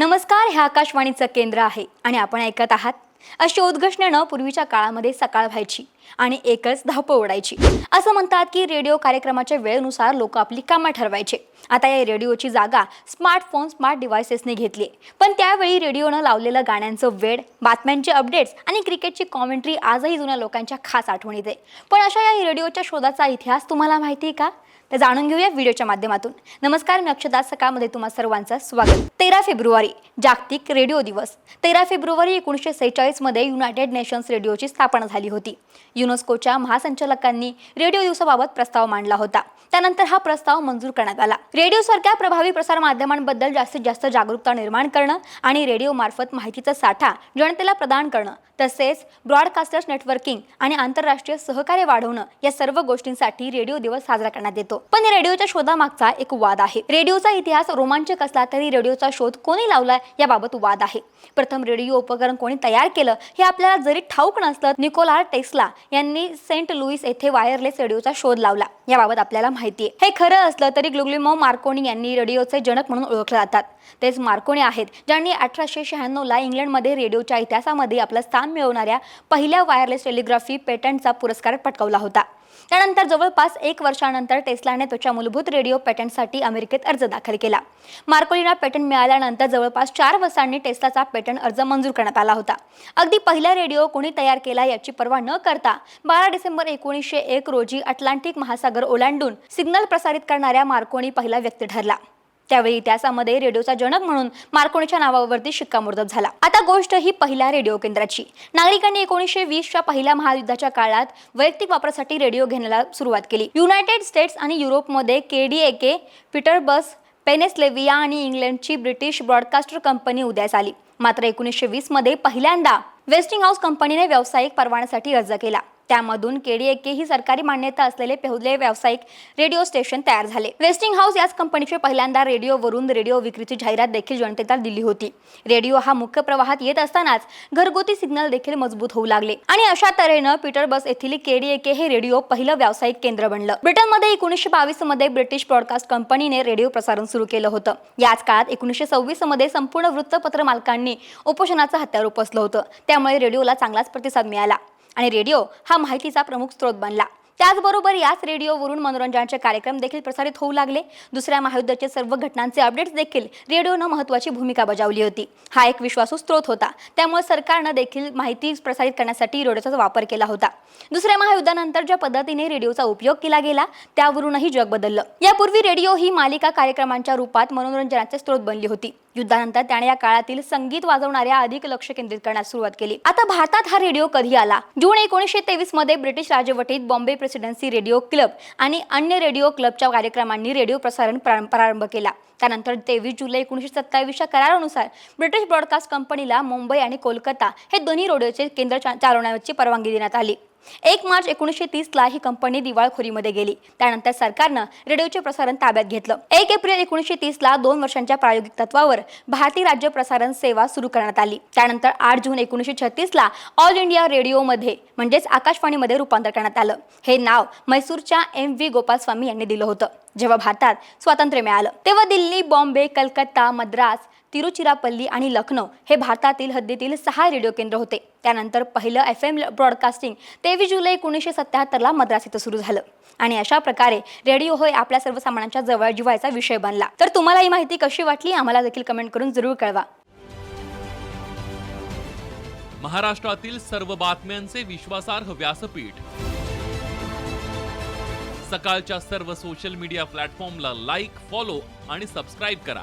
नमस्कार हे आकाशवाणीचं केंद्र आहे आणि आपण ऐकत आहात अशी उद्घोषणेनं पूर्वीच्या काळामध्ये सकाळ व्हायची आणि एकच धावपळ उडायची असं म्हणतात की रेडिओ कार्यक्रमाच्या वेळेनुसार लोक आपली कामं ठरवायचे. आता या रेडिओची जागा स्मार्टफोन स्मार्ट डिव्हायसेसने घेतली पण त्यावेळी रेडिओनं लावलेलं गाण्यांचं वेड बातम्यांचे अपडेट्स आणि क्रिकेटची कॉमेंट्री आजही जुन्या लोकांच्या खास आठवणीत आहे. पण अशा या रेडिओच्या शोधाचा इतिहास तुम्हाला माहिती आहे का? तर जाणून घेऊया व्हिडिओच्या माध्यमातून. नमस्कार मी अक्षदा सकाळमध्ये तुम्हा सर्वांचं स्वागत. तेरा फेब्रुवारी जागतिक रेडिओ दिवस. तेरा फेब्रुवारी एकोणीसशे सेहेचाळीसमध्ये युनायटेड नेशन्स रेडिओची स्थापना झाली होती. युनेस्कोच्या महासंचालकांनी रेडिओ दिवसाबाबत प्रस्ताव मांडला होता. त्यानंतर हा प्रस्ताव मंजूर करण्यात आला. रेडिओसारख्या प्रभावी प्रसार माध्यमांबद्दल जास्तीत जास्त जागरूकता निर्माण करणं आणि रेडिओ मार्फत माहितीचा साठा जनतेला प्रदान करणं तसेच ब्रॉडकास्टर्स नेटवर्किंग आणि आंतरराष्ट्रीय सहकार्य वाढवणं या सर्व गोष्टींसाठी रेडिओ दिवस साजरा करण्यात येतो. पण रेडिओच्या शोधामागचा एक वाद आहे. रेडिओचा इतिहास रोमांचक असला तरी रेडिओचा शोध कोणी लावला याबाबत वाद आहे. प्रथम रेडिओ उपकरण कोणी तयार केलं हे आपल्याला जरी ठाऊक नसलं निकोला टेस्ला यांनी सेंट लुईस येथे वायरलेस रेडिओचा शोध लावला. याबाबत आपल्याला माहिती आहे. हे खरं असलं तरी ग्लुग्लिमो मार्कोनी यांनी रेडिओचे जनक म्हणून ओळखले जातात. तेच मार्कोनी आहेत ज्यांनी अठराशे शहाण्णवला इंग्लंडमध्ये रेडिओच्या इतिहासामध्ये आपलं स्थान मिळवणाऱ्या पहिल्या वायरलेस टेलिग्राफी पेटंटचा पुरस्कार पटकावला होता. त्यानंतर जवळपास एक वर्षानंतर टेस्लाने त्याच्या मूलभूत रेडिओ पेटंटसाठी अमेरिकेत अर्ज दाखल केला. मार्कोलीना पेटंट मिळाल्यानंतर जवळपास चार वर्षांनी टेस्लाचा पेटंट अर्ज मंजूर करण्यात आला होता. अगदी पहिला रेडिओ कोणी तयार केला याची पर्वा न करता बारा डिसेंबर एकोणीसशे एक रोजी अटलांटिक महासागर ओलांडून सिग्नल प्रसारित करणाऱ्या मार्कोणी पहिला व्यक्ती ठरला. त्यावेळी इतिहासामध्ये रेडिओचा जनक म्हणून मार्कोणीच्या नावावरती शिक्कामोर्तब झाला. आता गोष्ट ही पहिल्या रेडिओ केंद्राची. नागरिकांनी एकोणीसशे वीसच्या पहिल्या महायुद्धाच्या काळात वैयक्तिक वापरासाठी रेडिओ घेण्याला सुरुवात केली. युनायटेड स्टेट्स आणि युरोपमध्ये केडीएके पीटरबस पेनेस्लेविया आणि इंग्लंडची ब्रिटिश ब्रॉडकास्टर कंपनी उदयास आली. मात्र एकोणीसशे वीसमध्ये पहिल्यांदा वेस्टिंग हाऊस कंपनीने व्यावसायिक परवान्यासाठी अर्ज केला. त्यामधून केडीएके ही सरकारी मान्यता असलेले पहिलेले व्यावसायिक रेडिओ स्टेशन तयार झाले. वेस्टिंग हाऊस याच कंपनीचे पहिल्यांदा रेडिओवरून रेडिओ विक्रीची जाहिरात देखील जनतेला दिली होती. रेडिओ हा मुख्य प्रवाहात येत असतानाच घरगुती सिग्नल देखील मजबूत होऊ लागले. आणि अशा तऱ्हेनं पीटर बस येथील केडीएके हे रेडिओ पहिलं व्यावसायिक केंद्र बनलं. ब्रिटनमध्ये एकोणीसशे बावीसमध्ये ब्रिटिश ब्रॉडकास्ट कंपनीने रेडिओ प्रसारण सुरू केलं होतं. याच काळात एकोणीसशे सव्वीसमध्ये संपूर्ण वृत्तपत्र मालकांनी उपोषणाचं हत्यार उपसलं होतं. त्यामुळे रेडिओला चांगलाच प्रतिसाद मिळाला. आणि रेडिओ हा माहितीचा प्रमुख स्रोत बनला. त्याचबरोबर याच रेडिओवरून मनोरंजनाचे कार्यक्रम देखील प्रसारित होऊ लागले. दुसऱ्या महायुद्धाचे सर्व घटनांचे अपडेट्स देखील रेडिओनं महत्त्वाची भूमिका बजावली होती. हा एक विश्वासू स्रोत होता. त्यामुळे सरकारनं देखील माहिती प्रसारित करण्यासाठी रेडिओचा वापर केला होता. दुसऱ्या महायुद्धानंतर ज्या पद्धतीने रेडिओचा उपयोग केला गेला त्यावरूनही जग बदललं. यापूर्वी रेडिओ ही मालिका कार्यक्रमांच्या रूपात मनोरंजनाचे स्रोत बनली होती. युद्धानंतर त्याने या काळातील संगीत वाजवणाऱ्या अधिक लक्ष केंद्रित करण्यास सुरुवात केली. आता भारतात हा रेडिओ कधी आला? जून एकोणीसशे तेवीसमध्ये ब्रिटिश राजवटीत बॉम्बे प्रेसिडेन्सी रेडिओ क्लब आणि अन्य रेडिओ क्लबच्या कार्यक्रमांनी रेडिओ प्रसारण प्रारं- प्रारंभ केला. त्यानंतर तेवीस जुलै एकोणीसशे सत्तावीसच्या करारानुसार ब्रिटिश ब्रॉडकास्ट कंपनीला मुंबई आणि कोलकाता हे दोन्ही रेडिओचे केंद्र चा- चालवण्याची परवानगी देण्यात आली. एक मार्च एकोणीसशे तीसला ही कंपनी दिवाळखोरीमध्ये गेली. त्यानंतर सरकारनं रेडिओचे प्रसारण ताब्यात घेतलं. एक एप्रिल एकोणीसशे तीसला दोन वर्षांच्या प्रायोगिक तत्वावर भारतीय राज्य प्रसारण सेवा सुरू करण्यात आली. त्यानंतर आठ जून एकोणीसशे छत्तीसला ऑल इंडिया रेडिओमध्ये म्हणजेच आकाशवाणीमध्ये रूपांतर करण्यात आलं. हे नाव मैसूरच्या एम व्ही गोपालस्वामी यांनी दिलं होतं. जेव्हा भारतात स्वातंत्र्य मिळालं तेव्हा दिल्ली बॉम्बे कलकत्ता मद्रास तिरुचिरापल्ली आणि लखनौ हे भारतातील हद्दीतील सहा रेडिओ केंद्र होते. त्यानंतर पहिलं एफ एम ब्रॉडकास्टिंग तेवीस जुलै एकोणीसशे सत्याहत्तरला मद्रास इथं सुरू झालं. आणि अशा प्रकारे रेडिओ होय आपल्या सर्वसामान्यांच्या जवळ जिवायचा विषय बनला. तर तुम्हाला ही माहिती कशी वाटली आम्हाला देखील कमेंट करून जरूर कळवा. महाराष्ट्रातील सर्व बातम्यांचे विश्वासार्ह व्यासपीठ. सकाळच्या सर्व सोशल मीडिया प्लॅटफॉर्मला लाईक फॉलो आणि सबस्क्राईब करा.